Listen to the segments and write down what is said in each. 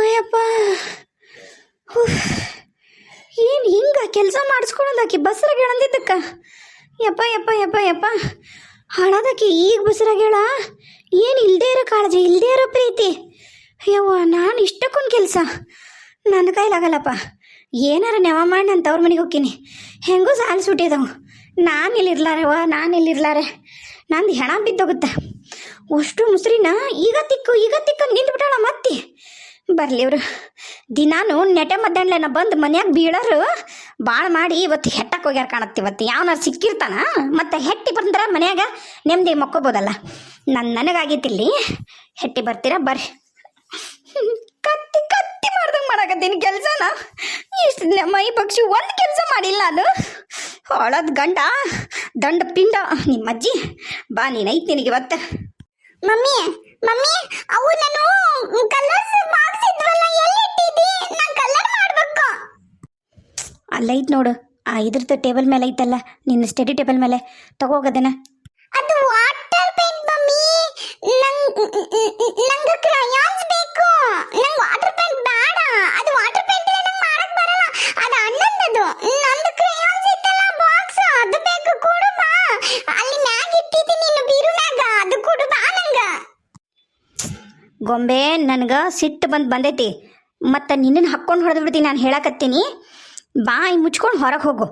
ಅಯ್ಯಪ್ಪ. ಏನು ಹಿಂಗ ಕೆಲಸ ಮಾಡಿಸ್ಕೊಳೋದಾಕಿ? ಬಸ್ರಾಗ ಹೇಳಂದಿದ್ದಕ್ಕ ಯಪ್ಪ ಯಪ್ಪ ಯಪ್ಪ ಯಪ್ಪ. ಹಾಳಾದಕ್ಕೆ ಈಗ ಬಸ್ರಾಗ ಹೇಳ ಏನು ಇಲ್ಲದೇ ಇರೋ ಕಾಳಜಿ ಇಲ್ಲದೇ ಇರೋ ಪ್ರೀತಿ. ಅಯ್ಯವ್ವ ನಾನು ಇಷ್ಟಕ್ಕೊಂದು ಕೆಲಸ. ನನ್ನ ಕೈಲಾಗಲ್ಲಪ್ಪ ಏನಾರ ನೆವ ಮಾಡಿ ನಾನು ತವ್ರ ಮನೆಗೆ ಹೋಗ್ತೀನಿ. ಹೆಂಗೂ ಸಾಲ ಸುಟ್ಟಿದವು. ನಾನು ಇಲ್ಲಿರ್ಲಾರವ ನಾನು ಇಲ್ಲಿರ್ಲಾರೆ ನಂದು ಹೆಣ ಬಿದ್ದೋಗುತ್ತೆ. ಅಷ್ಟು ಮುಸ್ರಿನ ಈಗ ತಿಕ್ಕು, ಈಗ ತಿಕ್ಕ ನಿಂತ್ಬಿಟ್ಟಾಳ ಮತ್ತೆ. ಬರ್ಲಿ ಅವರು ದಿನಾನು ನೆಟೆ ಮಧ್ಯಾಹ್ನ ಬಂದು ಮನ್ಯಾಗ ಬೀಳರು ಭಾಳ ಮಾಡಿ ಇವತ್ತು ಹೆಟ್ಟಕ್ಕೆ ಹೋಗ್ಯಾರ ಕಾಣತ್ತೆ ಇವತ್ತು. ಯಾವನಾರು ಸಿಕ್ಕಿರ್ತಾನ, ಮತ್ತು ಹೆಟ್ಟಿ ಬಂದ್ರೆ ಮನ್ಯಾಗ ನೆಮ್ಮದಿ ಮಕ್ಕೋಬೋದಲ್ಲ. ನನ್ನ ನನಗಾಗಿತ್ತಿಲ್ಲಿ ಹೆಟ್ಟಿ ಬರ್ತೀರಾ, ಬರ್ರಿ. ಕತ್ತಿ ಕತ್ತಿ ಮಾಡ್ದಂಗೆ ಮಾಡಾಕತ್ತೀನಿ ಕೆಲಸನ. ಇಷ್ಟು ಮೈ ಪಕ್ಷಿ ಒಂದು ಕೆಲಸ ಮಾಡಿಲ್ಲ ಅದು ಹೊಳದ ಗಂಡ, ದಂಡ ಪಿಂಡ ನಿಮ್ಮ ಅಜ್ಜಿ ಬಾ ನೀನೈತಿ ನಿನಗೆ ಇವತ್ತು. ಮಮ್ಮಿ ಮಮ್ಮಿ ಅವು ನಾನು ಕಲರ್ಸ್ ಮಾಡಿಸಿದ್ವಲ್ಲ ಎಲ್ಲಿಟ್ಟಿದ್ದಿ ನಾನು ಕಲರ್ ಮಾಡಬೇಕು. ಅಲ್ಲ ಐತ್ ನೋಡು. ಆ ಇದ್ರದ್ದು ಟೇಬಲ್ ಮೇಲೆ ಐತಲ್ಲ ನಿನ್ನ ಸ್ಟಡಿ ಟೇಬಲ್ ಮೇಲೆ. ತಗೋಗದನ ಅದು ವಾಟರ್ ಪೇಂಟ್ ಮಮ್ಮಿ. ನಂಗೆ ನಂಗೆ ಕ್ರಯಾನ್ಸ್ ಬೇಕು. ನಂಗೆ ವಾಟರ್ ಗೊಂಬೆ, ನನಗೆ ಸಿಟ್ಟು ಬಂದು ಬಂದೈತಿ. ಮತ್ತು ನಿನ್ನನ್ನು ಹಾಕ್ಕೊಂಡು ಹೊಡೆದು ಬಿಡ್ತೀನಿ, ನಾನು ಹೇಳಕತ್ತೀನಿ. ಬಾಯಿ ಮುಚ್ಕೊಂಡು ಹೊರಗೆ ಹೋಗು.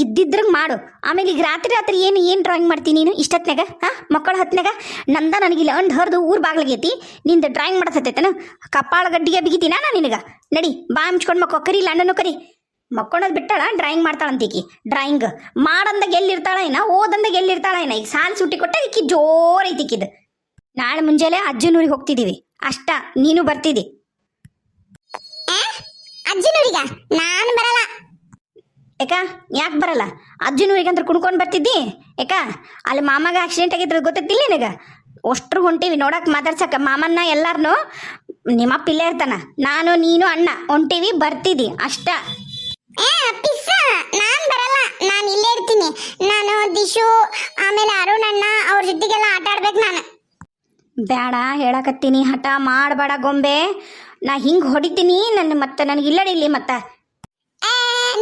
ಇದ್ದಿದ್ರಂಗೆ ಮಾಡು. ಆಮೇಲೆ ಈಗ ರಾತ್ರಿ ರಾತ್ರಿ ಏನು ಏನು ಡ್ರಾಯಿಂಗ್ ಮಾಡ್ತೀನಿ ನೀನು ಇಷ್ಟೊತ್ನಾಗ ಹಾಂ, ಮಕ್ಕಳು ಹೊತ್ನಾಗ ನಂದ ನನಗಿಲ್ಲ ಅಂಡ್ ಹರಿದು ಊರು ಬಾಗ್ಲಾಗೈತಿ. ನಿಂದು ಡ್ರಾಯಿಂಗ್ ಮಾಡತ್ತೈತೇನ ಕಪಾಳ ಗಡ್ಡಿಗೆ ಬಿಗಿತೀನಾ ನಾ ನಿನಗೆ? ನಡಿ ಬಾ ಮುಚ್ಕೊಂಡು ಮಕ್ಕೊ ಕರಿ ಲಂಡನು ಕರಿ. ಮಕ್ಕೊಳೋದು ಬಿಟ್ಟಾಳ? ಡ್ರಾಯಿಂಗ್ ಮಾಡ್ತಾಳಂತೀಕಿ ಡ್ರಾಯಿಂಗ್ ಮಾಡಂದಾಗ ಎಲ್ಲಿರ್ತಾಳ ಏನ? ಓದಂದಾಗ ಎಲ್ಲಿರ್ತಾಳ ಏನ? ಈಗ ಸಾಲು ಸುಟ್ಟಿ ಕೊಟ್ಟ ಈಕಿ ಜೋರ್ ಐತಿಕ್ಕಿದ್ ನಾಳೆ ಮುಂಜಾನೆ ಅಜ್ಜನೂರಿಗೆ ಹೋಗ್ತಿದ್ದೀವಿ ಅಷ್ಟ ನೀನು ಬರ್ತಿದ್ದಿ ಅಜ್ಜಿನೂರಿಗ? ನಾನು ಬರಲ್ಲ. ಏಕ ಯಾಕೆ ಬರಲ್ಲ? ಅಜ್ಜಿನೂರಿಗೆ ಅಂದ್ರೆ ಕುಣ್ಕೊಂಡು ಬರ್ತಿದ್ದಿ? ಏಕ ಅಲ್ಲಿ ಮಾಮಾಗ ಆಕ್ಸಿಡೆಂಟ್ ಆಗಿದ್ರೆ ಗೊತ್ತಿಲ್ಲ ನಿನಗ ಅಷ್ಟ್ರು ಹೊಂಟೀವಿ ನೋಡಕ್ ಮಾತಾಡ್ಸಕ್ಕ ಮಾಮನ್ನ ಎಲ್ಲಾರನು ನಿಮ್ಮ ಇಲ್ಲೇ ಇರ್ತಾನ. ನಾನು ನೀನು ಅಣ್ಣ ಹೊಂಟಿವಿ ಬರ್ತಿದ್ದಿ ಅಷ್ಟ. ನಾನ್ ಬರಲ್ಲ. ನಾನು ಇಲ್ಲೇ ಇರ್ತೀನಿ. ನಾನು ದಿಶು ಆಮೇಲೆ ಅರುಣ್ ಅಣ್ಣ ಅವ್ರ ಜೊತೆಗೆಲ್ಲ ಆಟ ಆಡ್ಬೇಕು ನಾನು ಬೇಡ ಹೇಳಕತ್ತೀನಿ ಹಠ ಮಾಡಬೇಡ ಗೊಂಬೆ. ನಾ ಹಿಂಗೆ ಹೊಡಿತೀನಿ ನನ್ನ ಮತ್ತೆ ನನಗೆ ಇಲ್ಲಡಿಲಿ ಮತ್ತೆ.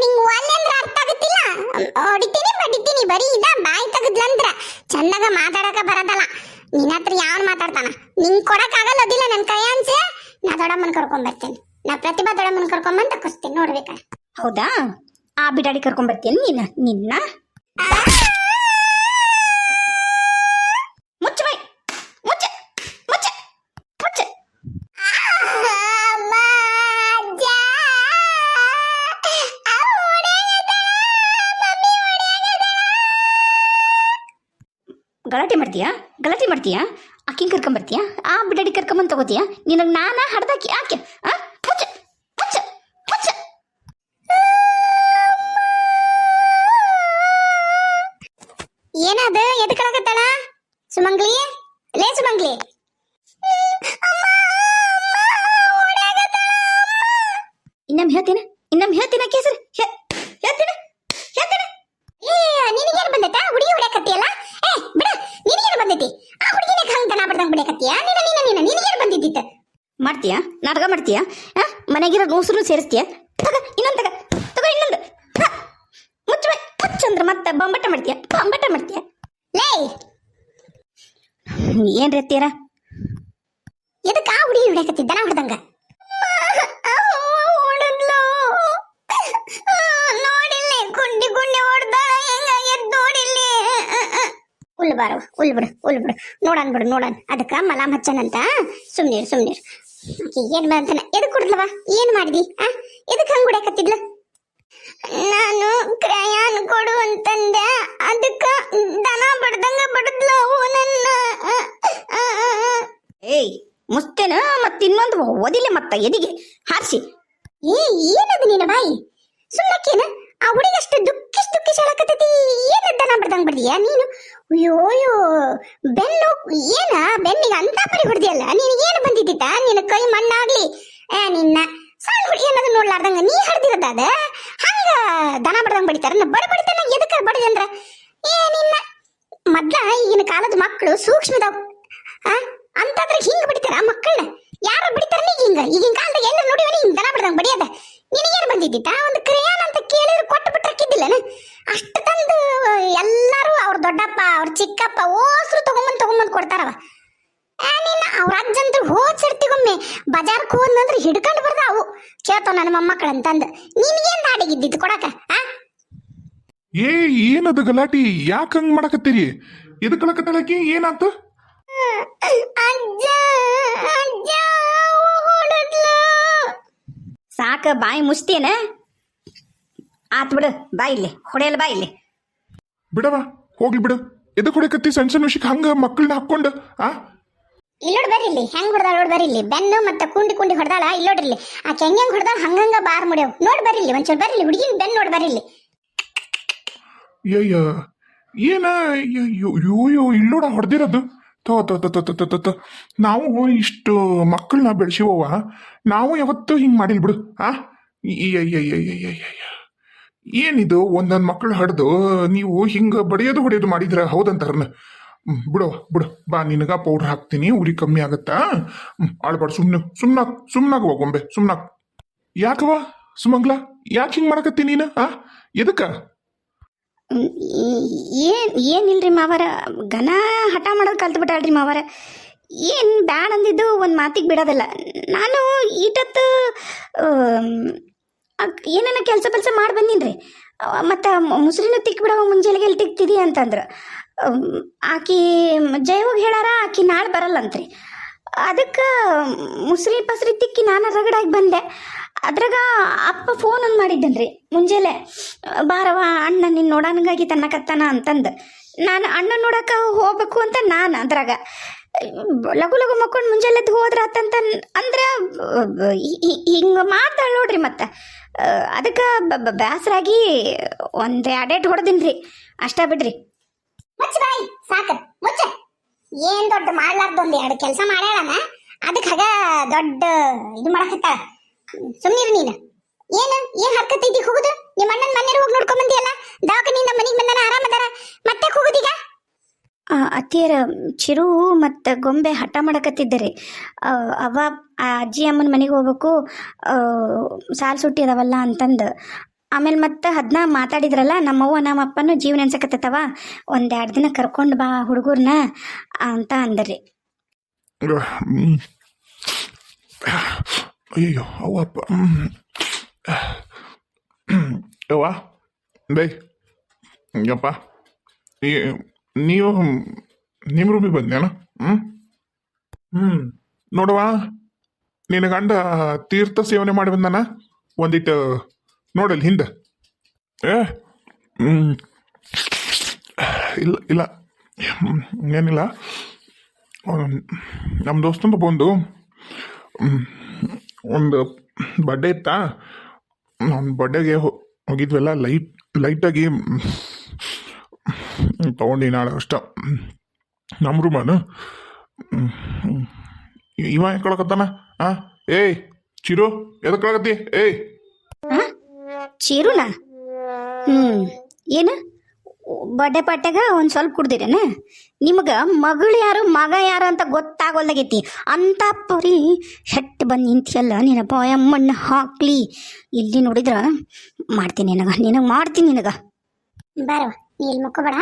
ನಿಂಗ್ ಒಲ್ಲೆ ಅರ್ಥ ಆಗತ್ತಿಲ್ಲ? ಹೊಡಿತೀನಿ ಬಡಿತೀನಿ ಬರೀ ಇದ ಬಾಯಿ ತೆಗದ್ಲಂದ್ರ ಚಂದಾಗ ಮಾತಾಡಕ ಬರದಲ್ಲ. ನಿನ್ನ ಹತ್ರ ಯಾವನ್ ಮಾತಾಡ್ತಾನ? ನಿಂಗ್ ಕೊಡಕ್ ಆಗಲ್ಲದಿಲ್ಲ ನನ್ ಕೈ ಅನ್ಸೆ ನಾ ದೊಡ್ಡಮ್ಮನ ಕರ್ಕೊಂಡ್ ಬರ್ತೇನೆ. ನಾ ಪ್ರತಿಭಾ ದೊಡ್ಡಮ್ಮನ ಕರ್ಕೊಂಡ್ ಕುಸ್ತೀನಿ ನೋಡ್ಬೇಕ ಹೌದಾ? ಆ ಬಿಡಾಡಿ ಕರ್ಕೊಂಬರ್ತೀನಿ ನೀನು? ನಿನ್ನ? ಗಲಾಟೆ ಮಾಡ್ತೀಯಾ? ಗಲಾಟೆ ಮಾಡ್ತೀಯಾ? ಅಕ್ಕಿನ ಕರ್ಕೊಂಬರ್ತೀಯಾ ಆ ಬಿಡಾಡಿ ಕರ್ಕೊಂಬಂದು ತಗೋತೀಯಾ? ನಿನಗೆ ನಾನಾ ಹಡ್ದಾಕಿ ಆಕೆ, ಆ? ಪುಚ್ಚ ಪುಚ್ಚ ಮುಚ್ಚ ಏನದು ಎದಕ್ಕಳಕತ್ತಾಳ ಸುಮಂಗ್ಲಿ? ಲೇ ಸುಮಂಗ್ಲಿ ಇನ್ನೊಮ್ಮೆ ಹೇಳ್ತೀನಿ ಇನ್ನೊಮ್ಮೆ ಹೇಳ್ತೀನಿ ಅಕ್ಕಿ ಹೆಸರು ಹೇಳ್ತೀನಿ ಹೇಳ್ತೀನಿ ಏ ನಿನಗೇನು ಬಂದೈತ ಹುಡುಗಿ ಹೊಡ್ಯಾಕತ್ತಿಯಲ್ಲ ಏ ಬಿಡ ನಿನಗೇನು ಬಂದೈತಿ ಆ ಹುಡುಗಿನ ಹಂಗ ದನ ಬಡ್ದಂಗ್ ಬಿಡಕತ್ತೀಯ ನಿನ ನಿನ ನಿನ ನಿನಗೇನು ಬಂದಿದ್ದಿತ್ತ ಮಾಡ್ತೀಯಾ ನಾಟಕ ಮಾಡ್ತೀಯಾ ಆ ಮನೆಗಿರೋ ಗೋಸರು ಸೇರಿಸ್ತೀಯಾ? ತಗ ಇನ್ನೊಂದು ತಗ. ತಗೋ ಇನ್ನೊಂದು. ಹ, ಮುಚ್ಚ ಬೈ, ಮುಚ್ಚು ಅಂದ್ರೆ ಮತ್ತೆ ಬೊಂಬಟ ಮಾಡ್ತೀಯಾ? ಬೊಂಬಟ ಮಾಡ್ತೀಯಾ? ಲೇ! ಏನ್ರಿ ಅತ್ತೀರ ಎದಕ್ಕ ಆ ಹುಡುಗಿ ಹೊಡ್ಯಾಕತ್ತಿ ದನ ಹೊಡ್ದಂಗ ನೋಡಿಲ್ಲಿ ಗುಂಡಿ ಗುಂಡಿ ಹೊಡ್ದಾಳ ಹೆಂಗಾಗ್ಯದ ನೋಡಿಲ್ಲಿ? ಉಲ್ ಬಾರವ ಉಲ್ ಬಿಡು ಉಲ್ ಬಿಡು. ನೋಡನ್ ಬಿಡು ನೋಡನ್. ಅದಕ್ಕ ಮಲಾಮ್ ಹಚ್ಚನಂತ ಸುಮ್ನೀರ್ ಸುಮ್ನೀರ್. ಆಕಿ ಏನ್ ಮಾಡ್ತಾನೆ ಎದಕ್ ಕುಡ್ದವ ಏನ್ ಮಾಡಿದಿ? ಆ? ಎದಕ್ ಹಂಗ್ ಹೊಡ್ಯಾಕತ್ತಿದ್ಲ? ನಾನು ಕ್ರಯಾನ್ ಕೊಡು ಅಂತಂದೆ. ಅದಕ್ಕ ದನ ಬಡ್ದಂಗ ಬಡದ್ಲು ನನ್ನ. ಏಯ್ ಮುಸ್ತೇನ ಮತ್ತೆ ಇನ್ನೊಂದು ಓದಿಲ್ಲ ಮತ್ತ ಎದಿಗೆ? ಹಾರ್ಸಿ. ಏ ಏನದು ನಿನ್ನ ಬಾಯಿ? ಸುಮ್ಮಕ್ಕೇನ ಆ ಹುಡುಗಷ್ಟು ದುಃಖಿಸ್ ದುಃಖಿಸ್ ಹೇಳಕತ್ತೈತಿ. ಏನ ದನ ಬಡ್ದಂಗ್ ಬಡ್ದಿಯಾ ನೀನು? ಅಯ್ಯೋ ಅಯ್ಯೋ ಬೆನ್ನು, ಏನ? ಬೆನ್ನಿಗೆ ಅಂತ ಪರಿ ಹೊಡೆದಿಯಲ್ಲ? ಏನು ಬಂದಿದ್ದಿತ್ತ? ನಿನ್ನ ಕೈ ಮಣ್ಣಾಗ್ಲಿ. ನಿನ್ನ ಸಣ್ಣ ಹುಡುಗಿ ಅನ್ನೋದು ನೋಡ್ಲಾರ್ದಂಗ ನೀ ಹಡ್ದಿರೋದಾದ ಹಂಗ ದನ ಬಡ್ದಂಗ ಬಡಿತಾರ? ಬಡ ಬಡಿತಾನ ಎದಕ್ಕ ಬಡಿದಂದ್ರ ಏ, ನಿನ್ನ ಮೊದ್ಲ ಈಗಿನ ಕಾಲದ ಮಕ್ಕಳು ಸೂಕ್ಷ್ಮದವ್. ಅಂತಂದ್ರೆ ಹಿಂಗ ಬಿಡ್ತಾರ ಮಕ್ಕಳನ್ನ ಯಾರು ಬಿಡ್ತಾರ ಹಿಂಗ? ಈಗಿನ ಕಾಲದಾಗ ಎಲ್ಲ ಬಡ್ದಂಗ್ ಬಡಿಯದ? ನಿನಗೇನು ಬಂದಿದ್ದಿತ್ತ? ಒಂದು ಕ್ರೇಯಾನ್ ಅಂತ ಕೇಳಿದ್ರು ಕೊಟ್ಟು ಬಿಟ್ಟಿರ್ಕಿದ್ದಿಲ್ಲನ ಅಷ್ಟು ತಂದು ಎಲ್ಲರೂ ಅವ್ರ ದೊಡ್ಡಪ್ಪ ಅವ್ರ ಚಿಕ್ಕಪ್ಪ ಓಸ್ರು ತಗೊಂಬಂದು ತಗೊಂಬಂದು ಕೊಡ್ತಾರವ. ಆ, ನಿನ್ನ ಅವ್ರ ಅಜ್ಜಂತ್ರ ಹೋದ್ ಸರ್ತಿಗೊಮ್ಮೆ ಬಜಾರ್ಕ್ ಹೋದ್ನಂದ್ರೆ ಹಿಡ್ಕೊಂಡು ಬರ್ದ ಅವು. ಕೇಳ್ತಾವ ನನ್ನ ಮೊಮ್ಮಕ್ಕಳಂತಂದು ನಿನಗೇನ್ ದಾಡಿಗಿದ್ದಿತ್ತು ಕೊಡಕ ಆ? ಏ ಏನದು ಗಲಾಟಿ? ಯಾಕೆ ಹಂಗ್ ಮಾಡಕತ್ತೀರಿ? ಇದಕ್ಕೆ ಏನಾತ? ಅಜ್ಜ ಅಜ್ಜ. ಸಾಕ ಬಾಯಿ ಮುಚ್ತೇನ? ಆತ್ ಬಿಡು ಬಾ ಇಲ್ಲಿ ಹೊಡೆಯಲ್ಲ ಬಾ ಇಲ್ಲಿ. ಬಿಡವ ಹೋಗ್ಲಿ ಬಿಡು. ಎದಕ್ ಹೊಡಕತ್ತಿ ಸಣ್ಣ ಸಣ್ಣ ವಿಷಯಕ್ಕೆ ಹಂಗ ಮಕ್ಕಳನ್ನ ಹಾಕೊಂಡು ಆ? ಇಲ್ಲೋಡ್ ಬರ್ರಿ ಇಲ್ಲಿ ಹೆಂಗ್ ಹೊಡ್ದಾಳ ನೋಡ್ ಬರ್ರಿ ಇಲ್ಲಿ. ಬೆನ್ನು ಮತ್ತೆ ಕುಂಡಿ ಕುಂಡಿ ಹೊಡ್ದಾಳ ಇಲ್ಲೋಡ್ರಿ ಇಲ್ಲಿ. ಆ ಹೆಂಗ್ ಹೊಡ್ದಾಳ ಹಂಗಂಗ ಬಾರ್ ಮುಡ್ಯವ್. ನೋಡ್ ಬರ್ರಿ ಇಲ್ಲಿ ಒಂಚೂರು ಬರ್ರಿ ಇಲ್ಲಿ ಹುಡುಗಿನ ಬೆನ್ ನೋಡ್ ಬರ್ರಿ ಇಲ್ಲಿ. ಅಯ್ಯೋ ಏನ? ಯೋ ಯೋ ಯೋ ಇಲ್ಲೋಡ ಹೊಡೆದಿರೋದು. ತೋ ತೋ ತೋ ತೋ ತೋ ತೋ. ನಾವು ಇಷ್ಟು ಮಕ್ಕಳನ್ನ ಬೆಳೆಸಿವವ ನಾವು ಯಾವತ್ತೂ ಹಿಂಗೆ ಮಾಡಿಲ್ ಬಿಡು, ಆ. ಏನಿದು, ಒಂದೊಂದು ಮಕ್ಕಳು ಹಡ್ದು ನೀವು ಹಿಂಗೆ ಬಡಿಯೋದು ಹೊಡೆಯೋದು ಮಾಡಿದ್ರ ಹೌದಂತಾರನ್ನ ಬಿಡು ಬಿಡು. ಬಾ, ನಿನಗ ಪೌಡ್ರ್ ಹಾಕ್ತೀನಿ, ಉರಿ ಕಮ್ಮಿ ಆಗತ್ತಾ? ಆಳ್ಬಾರ್ದು ಸುಮ್ಮನೆ ಸುಮ್ನಾಗ್ ಸುಮ್ನಾಗುವ ಗೊಂಬೆ, ಸುಮ್ನಾಗ್. ಯಾಕವ ಸುಮಂಗ್ಲ, ಯಾಕೆ ಹಿಂಗೆ ಮಾಡಕತ್ತಿ ನೀನು, ಆ? ಎದಕ್ಕ? ಏನ್ ಏನಿಲ್ರಿ ಮಾವಾರ? ಘನ ಹಠ ಮಾಡೋದು ಕಲ್ತು ಬಿಟ್ಟಾಳ್ರಿ ಮಾವಾರ. ಏನು ಬ್ಯಾಡ ಅಂದಿದ್ದು ಒಂದು ಮಾತಿಗೆ ಬಿಡೋದಲ್ಲ. ನಾನು ಈಟತ್ತು ಏನೇನ ಕೆಲಸ ಕೆಲಸ ಮಾಡಿ ಬಂದೀನಿ ಮತ್ತು ಮುಸ್ರಿನ ತಿಕ್ ಬಿಡವ ಮುಂಜಾನೆಗೆ ಎಲ್ಲಿ ತಿಕ್ತಿದಿ ಅಂತಂದ್ರೆ. ಆಕಿ ಜಯವಾಗ ಹೇಳಾರ, ಆಕಿ ನಾಳೆ ಬರಲ್ಲಂತ್ರಿ. ಅದಕ್ಕೆ ಮುಸ್ರಿ ಪಸ್ರಿ ತಿಕ್ಕಿ ನಾನು ರಗಡಾಗಿ ಬಂದೆ. ಅದ್ರಾಗ ಅಪ್ಪ ಫೋನ್ ಒಂದು ಮಾಡಿದ್ದನ್ರಿ. ಮುಂಜಾನೆ ಬಾರವ ಅಣ್ಣ ನಿನ್ನ ತನ್ನ ತನ್ನಕತ್ತಾನ ಅಂತಂದು. ನಾನು ಅಣ್ಣ ನೋಡೋಕೆ ಹೋಗ್ಬೇಕು ಅಂತ ನಾನು ಅದ್ರಾಗ ಲಘು ಲಘು ಮಕ್ಕೊಂಡು ಮುಂಜಾನೆ ಹೋದ್ರಾತಂತ ಅಂದ್ರೆ ಹಿಂಗೆ ಮಾಡ್ತಾಳೆ ನೋಡ್ರಿ ಮತ್ತೆ. ಅದಕ್ಕೆ ಬೇಸರಾಗಿ ಒಂದು ಎರಡೇಟ್ ಹೊಡೆದಿನಿ ರೀ ಅಷ್ಟೇ ಬಿಡ್ರಿ. ಸಾಕ. ಏನ್ ದೊಡ್ಡ ಮಾಡ್ಲಾರ್ದು ಒಂದ್ ಎರಡು ಕೆಲಸ ಮಾಡ್ಯಾಳನ ಅದಕ್ಕೆ ಹಾಗ ದೊಡ್ಡ ಇದು ಮಾಡಕತ್ತಾಳ. ಸುಮ್ಮನಿರು ನೀನು. ಏನು? ಏನು ಹರ್ಕತೈತಿ ಹೋಗುದು ನಿಮ್ಮ ಅಣ್ಣನ ಮನೆಯವ್ರು ಹೋಗಿ ನೋಡ್ಕೊಂಡ್ ಬಂದಿಯಲ್ಲ? ದವಾಖಾನಿಯಿಂದ ಮನೆಗೆ ಬಂದನ ಆರಾಮದಾರ ಮತ್ತೆ ಹೋಗುದೀಗ ಅತ್ತಿಯರ ಚಿರು ಮತ್ತು ಗೊಂಬೆ ಹಠ ಮಾಡಕತ್ತಿದ್ದಾರೆ. ಅವ ಆ ಅಜ್ಜಿ ಅಮ್ಮನ ಮನೆಗೆ ಹೋಗ್ಬೇಕು. ಸಾಲು ಸಾಲ್ ಸುಟ್ಟಿ ಅದಾವಲ್ಲ ಅಂತಂದು. ಆಮೇಲೆ ಮತ್ತೆ ಅದನ್ನ ಮಾತಾಡಿದ್ರಲ್ಲ ನಮ್ಮವ್ವ ನಮ್ಮಪ್ಪನೂ ಜೀವನ ನೆನ್ಸಕತ್ತವ ಒಂದೆರಡು ದಿನ ಕರ್ಕೊಂಡು ಬಾ ಹುಡುಗರ್ನ ಅಂತ ಅಂದರಿ. ಅಯ್ಯಯ್ಯೋ ಅವಪ್ಪ. ಯವ್ವ ಬೈ ಯಪ್ಪ ಈ ನೀವು ನಿಮ್ಮ ರೂಮಿಗೆ ಬಂದೇನ ಹ್ಞೂ ಹ್ಞೂ ನೋಡುವ ನಿನ್ನ ಗಂಡ ತೀರ್ಥ ಸೇವನೆ ಮಾಡಿ ಬಂದಾನ ಒಂದಿಟ್ಟು ನೋಡಲ್ಲಿ ಹಿಂದೆ ಏ ಇಲ್ಲ ಇಲ್ಲ ಏನಿಲ್ಲ ನಮ್ಮ ದೋಸ್ತಂದು ಬಂದು ಒಂದು ಬರ್ಡೇ ಇತ್ತಾ? ಒಂದು ಬರ್ಡೇಗೆ ಹೋಗಿದ್ವಲ್ಲ ಲೈಟ್ ಲೈಟಾಗಿ ತೊಗೊಂಡು ನಾಳೆ ಅಷ್ಟ. ನಮ್ಮ ರೂಮನು ಇವ ಯಾಕೊಳಕತ್ತಾನ ಆ? ಏಯ್, ಚಿರು ಎದಕ್ಕೊಳಕತ್ತಿ ಏಯ್. ಚಿರುನಾ? ಹ್ಞೂ ಏನು? ಬಡ್ಡೆ ಪಟ್ಟೆಗ ಒಂದು ಸ್ವಲ್ಪ ಕುಡ್ದಿರೇನ? ನಿಮ್ಗೆ ಮಗಳು ಯಾರು, ಮಗ ಯಾರು ಅಂತ ಗೊತ್ತಾಗೋಲ್ದಾಗೈತಿ. ಅಂತ ಪರಿ ಹೆಟ್ ಬಂದು ನಿಂತಿಯಲ್ಲ ನಿನ್ನ ಮಣ್ಣು ಹಾಕ್ಲಿ. ಇಲ್ಲಿ ನೋಡಿದ್ರ ಮಾಡ್ತೀನಿ ನಿನಗ, ನಿನಗೆ ಮಾಡ್ತೀನಿ ನಿನಗ. ಬಾರವ ಇಲ್ಲಿ ಮಕ್ಕೋಬೇಡ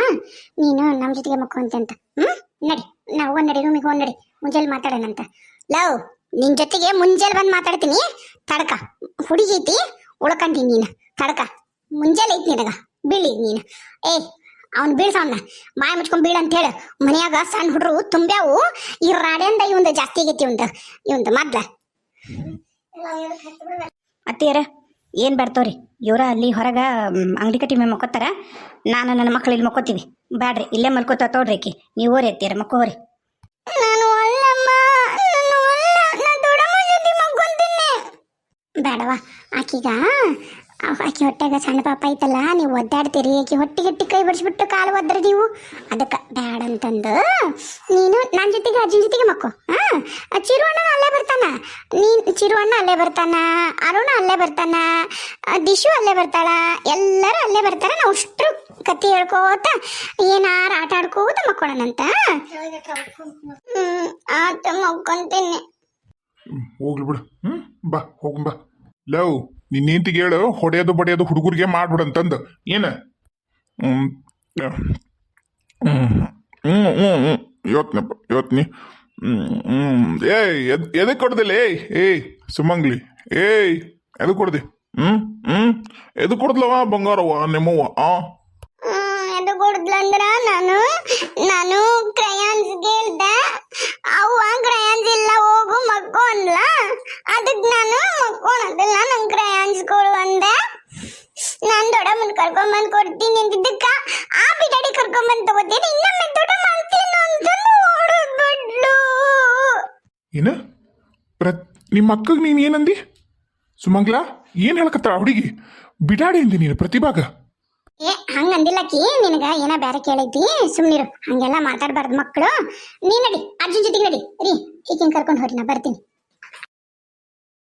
ನೀನು ನಮ್ಮ ಜೊತೆಗೆ ಮಕ್ಕೊಂತೆ ಅಂತ. ಹ್ಮ್? ನಡಿ, ನಾವು ಒಂದಡಿ ನಡಿ, ರೂಮಿಗೆ ನಡಿ ಮುಂಜಾನೆ ಮಾತಾಡೋಣಂತ ಲವ್, ನಿನ್ ಜೊತೆಗೆ ಮುಂಜಾನೆ ಬಂದು ಮಾತಾಡ್ತೀನಿ. ತಡಕ, ಹುಡುಗಿ ಐತಿ ಉಳ್ಕಂತೀನಿ ನೀನು. ತಡಕ ಮುಂಜಾನೆ ಐತಿ ನಿನಗ, ಬಿಳಿ ನೀನು. ಏ ಅವ್ನು ಬೀಳ್ಸವನ್ನ ಮಾಯ ಮುಚ್ಕೊಂಡ್ ಬೀಳ ಅಂತ ಹೇಳು. ಮನ್ಯಾಗ ಸಣ್ಣ ಹುಡ್ರು ತುಂಬ್ಯಾವು. ಈ ರಾಡೆಯಿಂದ ಇವಂದ ಜಾಸ್ತಿ ಆಗೈತಿ ಇವಂದ. ಇವಂದ ಮೊದ್ಲ. ಅತ್ತಿಯರ ಏನು ಬರ್ತಾವ್ರಿ ಇವರ ಅಲ್ಲಿ ಹೊರಗೆ ಅಂಗಡಿ ಕಟ್ಟಿ ಮೇಲೆ ಮಕ್ಕೋತಾರ ನಾನು ನನ್ನ ಮಕ್ಳು ಇಲ್ಲಿ ಮಕ್ಕೋತೀವಿ. ಬ್ಯಾಡ್ರಿ ಇಲ್ಲೇ ಮಲ್ಕೋತ ತೋಡ್ರಿ ಆಕಿ. ನೀವು ಓರಿ ಅತ್ತಿಯರ ಮಕ್ಕೋರಿ. ನಾನು ಬೇಡವಾ ಆಕಿಗ ಆಕಿ ಹೊಟ್ಟೆಗ ಸಣ್ಣ ಪಾಪ ಐತಲ್ಲ, ನೀವು ಒದ್ದಾಡ್ತೀರಿ. ಆಕಿ ಹೊಟ್ಟೆ ಗಟ್ಟಿ ಕೈ ಬಡಿಸ್ಬಿಟ್ಟು ಕಾಲು ಒದ್ರ ನೀವು. ಅದಕ್ಕೆ ಬ್ಯಾಡ ಅಂತಂದು. ನೀನು ನನ್ನ ಜೊತೆಗೆ, ಅಜ್ಜನ ಜೊತೆಗೆ ಮಕ್ಕೋ. ಹಾಂ? ಆ ಚಿರು ಅಲ್ಲೇ ಬರ್ತಾನ. ನೀನ್ ಚಿರು ಅಣ್ಣ ಅಲ್ಲೇ ಬರ್ತಾನ. ಅರುಣ ಅಲ್ಲೇ ಬರ್ತಾನ. ದಿಶು ಅಲ್ಲೇ ಬರ್ತಾಳ. ಎಲ್ಲರೂ ಅಲ್ಲೇ ಬರ್ತಾರ. ನಾವು ಅಷ್ಟು ಕತ್ತಿ ಹೇಳ್ಕೋತ, ಏನಾರು ಆಟ ಆಡ್ಕೋತ ಮಕ್ಕೊಳ್ಳೋಣಂತ ಆತ ಮಕ್ಕೊಂತೀನಿ ಹೋಗ್ಲಿ ಬಿಡು. ಬಾ ಹೋಗು ಬಾ ಲವ್. ನಿನ್ನ ಹೆಂಡತಿಗೆ ಹೇಳು, ಹೊಡೆಯೋದು ಬಡಿಯೋದು ಹುಡುಗರಿಗೆ ಮಾಡ್ಬಿಡಂತಂದು ಏನ? ಹ್ಞೂ ಹ್ಞೂ ಹ್ಞೂ ಇವತ್ನಪ್ಪ ಇವತ್ನಿ ಹ್ಞೂ ಏಯ್, ಎದ್ ಎದಕ್ಕೆ ಕೊಡ್ದಿಲ್ಲ, ಏಯ್ ಏಯ್, ಸುಮಂಗ್ಲಿ, ಏಯ್ ಎದಕ್ಕೆ ಕೊಡ್ದಿ? ಹ್ಮ್ ಹ್ಮ್ ಎದಕ್ಕೆ ಕೊಡ್ದಲವ ಬಂಗಾರವ್ವ, ನಿಮ್ಮವ್ವ, ಆ? ಕೊಡ್ದ್ಲಂದ್ರ ನಾನು ನಾನು ಕ್ರಯಾನ್ಸ್ ಹೇಳ್ದೆ ಅವ್ವ ಕ್ರಯಾನ್ಸ್ ಇಲ್ಲ ಹೋಗು ಮಕ್ಕೋ ಅಂದ್ಲ ಅದಕ್ಕೆ ನಾನು ಮಕ್ಕೋಣದಲ್ಲ ನನ್ನ ಕ್ರಯಾನ್ಸ್ಗಳು ಅಂದೆ. ನಾನು ದೊಡ್ಡಮ್ಮನ ಕರ್ಕೊಂಬಂದು ಕೊಡ್ತೀನಿ ಅಂದಿದ್ದಕ್ಕ. ಆ ಬಿಡಾಡಿ ಕರ್ಕೊಂಬಂದು ತಗೋತೀನಿ ಇನ್ನೊಮ್ಮೆ ದೊಡ್ಡ ಮಾಡ್ತೀನಿ ಅಂತಂದು ಏನು? ಪ್ರತ್ ನಿಮ್ಮ ಅಕ್ಕಗೆ ನೀನು ಏನಂದಿ? ಸುಮಂಗ್ಲ ಏನು ಹೇಳಕತ್ತಾಳ ಹುಡುಗಿ? ಬಿಡಾಡಿ ಅಂದಿ ನೀನು ಪ್ರತಿಭಾಗ. ಏ ಹಂಗ ಅಂದಿಲ್ಲಕಿ ನಿನಗ ಏನ ಬೇರೆ ಕೇಳೈತಿ? ಸುಮ್ನಿರು ಹಂಗೆಲ್ಲ ಮಾತಾಡಬಾರ್ದು ಮಕ್ಕಳು ನೀ ನಡಿ ಅರ್ಜುನ್ ಜೊತೆಗೆ ನಡಿ. ರೀ ಈಗಿನ ಕರ್ಕೊಂಡು ಹೋರಿ ನಾ ಬರ್ತೀನಿ.